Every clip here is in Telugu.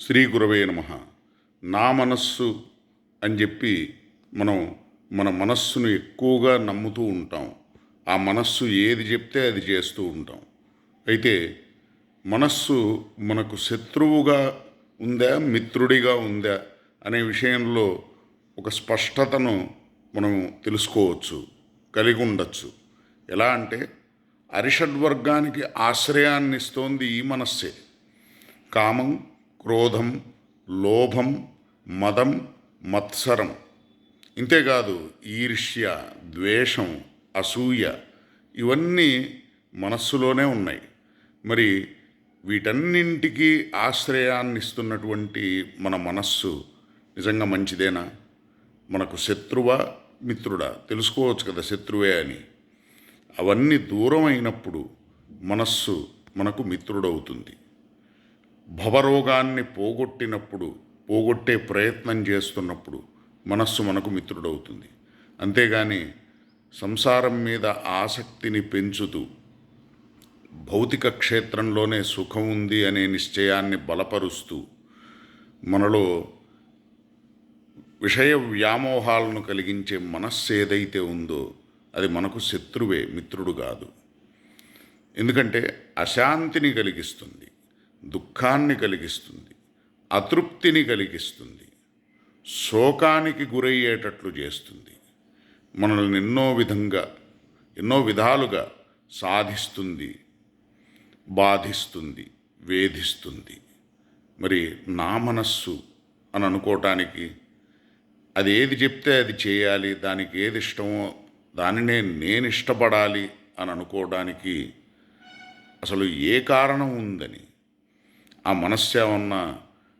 శ్రీ గురవే నమ. నా మనస్సు అని చెప్పి మనం మన మనస్సును ఎక్కువగా నమ్ముతూ ఉంటాం. ఆ మనస్సు ఏది చెప్తే అది చేస్తూ ఉంటాం. అయితే మనస్సు మనకు శత్రువుగా ఉందా మిత్రుడిగా ఉందా అనే విషయంలో ఒక స్పష్టతను మనం తెలుసుకోవచ్చు కలిగి ఉండొచ్చు. ఎలా అంటే అరిషడ్వర్గానికి ఆశ్రయాన్ని ఇస్తోంది ఈ మనస్సే. కామం క్రోధం లోభం మదం మత్సరం. ఇంతేకాదు ఈర్ష్య ద్వేషం అసూయ ఇవన్నీ మనస్సులోనే ఉన్నాయి. మరి వీటన్నింటికి ఆశ్రయాన్ని ఇస్తున్నటువంటి మన మనస్సు నిజంగా మంచిదేనా? మనకు శత్రువా మిత్రుడా? తెలుసుకోవచ్చు కదా శత్రువే అని. అవన్నీ దూరం అయినప్పుడు మనస్సు మనకు మిత్రుడవుతుంది. భవరోగాన్ని పోగొట్టినప్పుడు పోగొట్టే ప్రయత్నం చేస్తున్నప్పుడు మనస్సు మనకు మిత్రుడవుతుంది. అంతేగాని సంసారం మీద ఆసక్తిని పెంచుతూ భౌతిక క్షేత్రంలోనే సుఖం ఉంది అనే నిశ్చయాన్ని బలపరుస్తూ మనలో విషయ వ్యామోహాలను కలిగించే మనస్సు ఏదైతే ఉందో అది మనకు శత్రువే మిత్రుడు కాదు. ఎందుకంటే అశాంతిని కలిగిస్తుంది. దుఃఖాన్ని కలిగిస్తుంది అతృప్తిని కలిగిస్తుంది శోకానికి గురయ్యేటట్లు చేస్తుంది మనల్ని ఎన్నో విధంగా ఎన్నో విధాలుగా సాధిస్తుంది బాధిస్తుంది వేధిస్తుంది. మరి నా మనస్సు అని అనుకోవటానికి అది ఏది చెప్తే అది చేయాలి దానికి ఏది ఇష్టమో దానినే నేను ఇష్టపడాలి అని అనుకోవడానికి అసలు ఏ కారణం ఉందని ఆ మనస్సు ఏమన్నా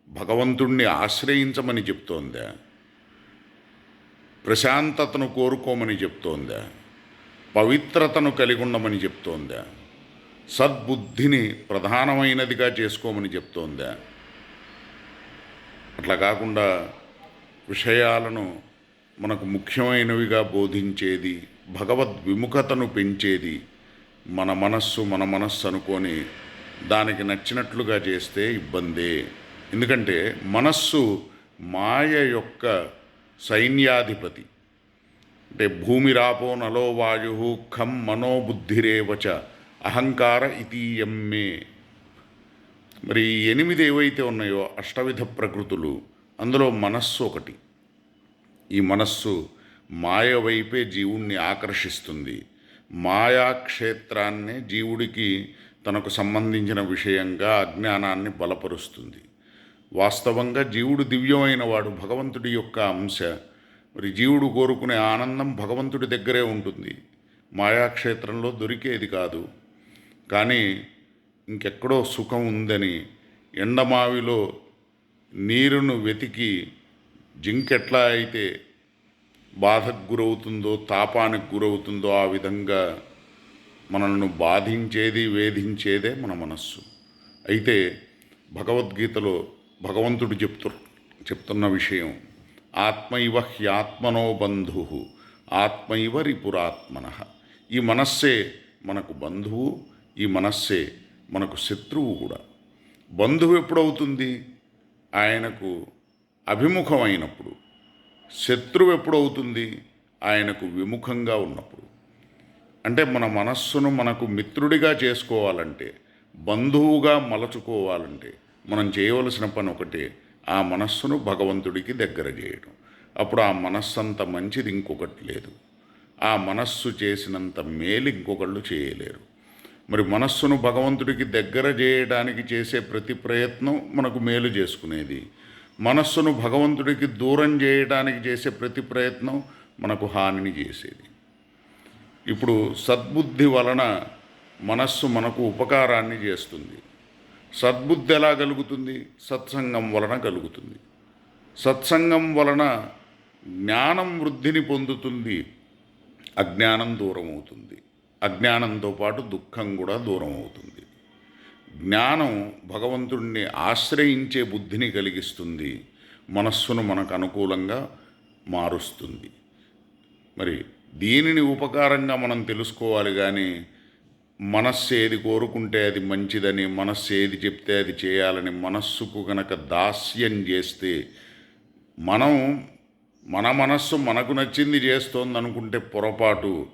భగవంతుణ్ణి ఆశ్రయించమని చెప్తోందా. ప్రశాంతతను కోరుకోమని చెప్తోందా. పవిత్రతను కలిగి ఉండమని చెప్తోందా. సద్బుద్ధిని ప్రధానమైనదిగా చేసుకోమని చెప్తోందా. అట్లా కాకుండా విషయాలను మనకు ముఖ్యమైనవిగా బోధించేది భగవద్ విముఖతను పెంచేది మన మనస్సు మన మనస్సు అనుకొని దానికి నచ్చినట్లుగా చేస్తే ఇబ్బందే. ఎందుకంటే మనస్సు మాయ యొక్క సైన్యాధిపతి. అంటే భూమి రాపో నలో వాయు ఖం మనోబుద్ధిరేవచ అహంకార ఇతీయమ్మే. మరి ఎనిమిది ఏవైతే ఉన్నాయో అష్టవిధ ప్రకృతులు అందులో మనస్సు ఒకటి. ఈ మనస్సు మాయ వైపే జీవుణ్ణి ఆకర్షిస్తుంది. మాయాక్షేత్రాన్నే జీవుడికి తనకు సంబంధించిన విషయంగా అజ్ఞానాన్ని బలపరుస్తుంది. వాస్తవంగా జీవుడు దివ్యమైన వాడు భగవంతుడి యొక్క అంశ. మరి జీవుడు కోరుకునే ఆనందం భగవంతుడి దగ్గరే ఉంటుంది. మాయాక్షేత్రంలో దొరికేది కాదు. కానీ ఇంకెక్కడో సుఖం ఉందని ఎండమావిలో నీరును వెతికి జింకెట్లా అయితే బాధకు గురవుతుందో తాపానికి గురవుతుందో ఆ విధంగా మనల్ని బాధించేది వేధించేదే మన మనస్సు. అయితే భగవద్గీతలో భగవంతుడు చెప్తు చెప్తున్న విషయం ఆత్మైవ హ్యాత్మనో బంధు ఆత్మైవ రిపురాత్మన. ఈ మనస్సే మనకు బంధువు ఈ మనస్సే మనకు శత్రువు కూడా. బంధువు ఎప్పుడవుతుంది? ఆయనకు అభిముఖమైనప్పుడు. శత్రువు ఎప్పుడవుతుంది? ఆయనకు విముఖంగా ఉన్నప్పుడు. అంటే మన మనస్సును మనకు మిత్రుడిగా చేసుకోవాలంటే బంధువుగా మలచుకోవాలంటే మనం చేయవలసిన పని ఒకటే ఆ మనస్సును భగవంతుడికి దగ్గర చేయడం. అప్పుడు ఆ మనస్సు అంత మంచిది ఇంకొకటి లేదు. ఆ మనస్సు చేసినంత మేలు ఇంకొకళ్ళు చేయలేరు. మరి మనస్సును భగవంతుడికి దగ్గర చేయడానికి చేసే ప్రతి ప్రయత్నం మనకు మేలు చేసుకునేది. మనస్సును భగవంతుడికి దూరం చేయడానికి చేసే ప్రతి ప్రయత్నం మనకు హానిని చేసేది. ఇప్పుడు సద్బుద్ధి వలన మనస్సు మనకు ఉపకారాన్ని చేస్తుంది. సద్బుద్ధి ఎలా కలుగుతుంది? సత్సంగం వలన కలుగుతుంది. సత్సంగం వలన జ్ఞానం వృద్ధిని పొందుతుంది. అజ్ఞానం దూరం అవుతుంది అజ్ఞానంతో పాటు దుఃఖం కూడా దూరం అవుతుంది జ్ఞానం భగవంతుణ్ణి ఆశ్రయించే బుద్ధిని కలిగిస్తుంది. మనస్సును మనకు అనుకూలంగా మారుస్తుంది. మరి దీనిని ఉపకారంగా మనం తెలుసుకోవాలి కానీ మనస్సు ఏది కోరుకుంటే అది మంచిదని మనస్సు ఏది చెప్తే అది చేయాలని మనస్సుకు గనక దాస్యం చేస్తే మనం మన మనస్సు మనకు నచ్చింది చేస్తోంది అనుకుంటే పొరపాటు.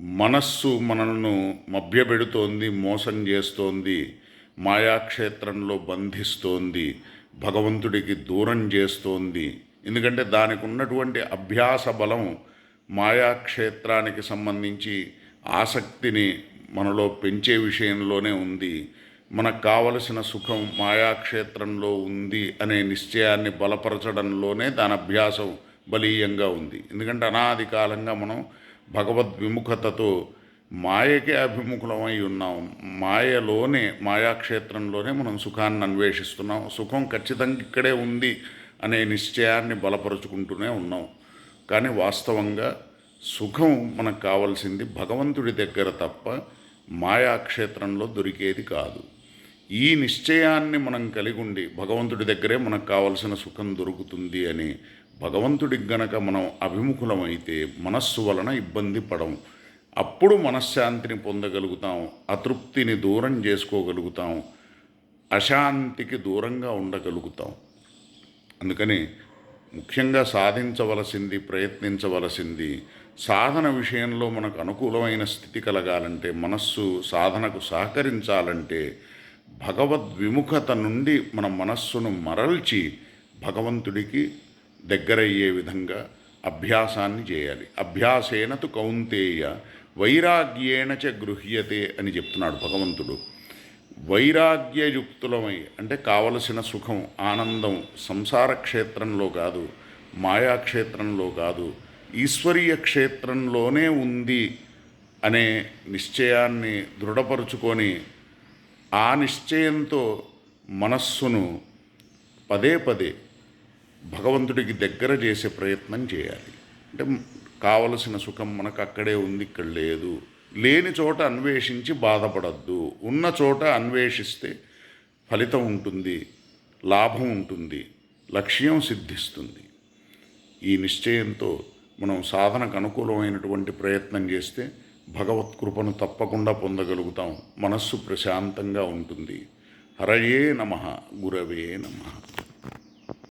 మనస్సు మనలను మభ్యపెడుతోంది మోసం చేస్తోంది మాయాక్షేత్రంలో బంధిస్తోంది భగవంతుడికి దూరం చేస్తోంది. ఎందుకంటే దానికి ఉన్నటువంటి అభ్యాస బలం మాయాక్షేత్రానికి సంబంధించి ఆసక్తిని మనలో పెంచే విషయంలోనే ఉంది. మనకు కావలసిన సుఖం మాయాక్షేత్రంలో ఉంది అనే నిశ్చయాన్ని బలపరచడంలోనే దాని అభ్యాసం బలీయంగా ఉంది. ఎందుకంటే అనాది కాలంగా మనం భగవద్విముఖతతో మాయకే అభిముఖులమై ఉన్నాం. మాయలోనే మాయాక్షేత్రంలోనే మనం సుఖాన్ని అన్వేషిస్తున్నాం. సుఖం ఖచ్చితంగా ఇక్కడే ఉంది అనే నిశ్చయాన్ని బలపరుచుకుంటూనే ఉన్నాం. కానీ వాస్తవంగా సుఖం మనకు కావాల్సింది భగవంతుడి దగ్గర తప్ప మాయాక్షేత్రంలో దొరికేది కాదు. ఈ నిశ్చయాన్ని మనం కలిగి ఉండి భగవంతుడి దగ్గరే మనకు కావలసిన సుఖం దొరుకుతుంది అని భగవంతుడికి గనక మనం అభిముఖులమైతే మనస్సు వలన ఇబ్బంది పడము. అప్పుడు మనశ్శాంతిని పొందగలుగుతాం అతృప్తిని దూరం చేసుకోగలుగుతాం అశాంతికి దూరంగా ఉండగలుగుతాం అందుకని ముఖ్యంగా సాధించవలసింది ప్రయత్నించవలసింది సాధన విషయంలో మనకు అనుకూలమైన స్థితి కలగాలంటే మనస్సు సాధనకు సహకరించాలంటే భగవద్విముఖత నుండి మన మనస్సును మరల్చి భగవంతుడికి దగ్గరయ్యే విధంగా అభ్యాసాన్ని చేయాలి. అభ్యాసేనతు కౌంతేయ వైరాగ్యేణ చ గృహ్యతే అని చెప్తున్నాడు భగవంతుడు. వైరాగ్యయుక్తులమై అంటే కావలసిన సుఖం ఆనందం సంసార క్షేత్రంలో కాదు మాయాక్షేత్రంలో కాదు ఈశ్వరీయ క్షేత్రంలోనే ఉంది అనే నిశ్చయాన్ని దృఢపరుచుకొని ఆ నిశ్చయంతో మనస్సును పదే పదే భగవంతుడికి దగ్గర చేసే ప్రయత్నం చేయాలి. అంటే కావలసిన సుఖం మనకు అక్కడే ఉంది ఇక్కడ లేదు. లేని చోట అన్వేషించి బాధపడద్దు. ఉన్న చోట అన్వేషిస్తే ఫలితం ఉంటుంది లాభం ఉంటుంది లక్ష్యం సిద్ధిస్తుంది. ఈ నిశ్చయంతో మనం సాధనకు అనుకూలమైనటువంటి ప్రయత్నం చేస్తే భగవత్ కృపను తప్పకుండా పొందగలుగుతాం. మనస్సు ప్రశాంతంగా ఉంటుంది. హరయే నమ గురవే నమ.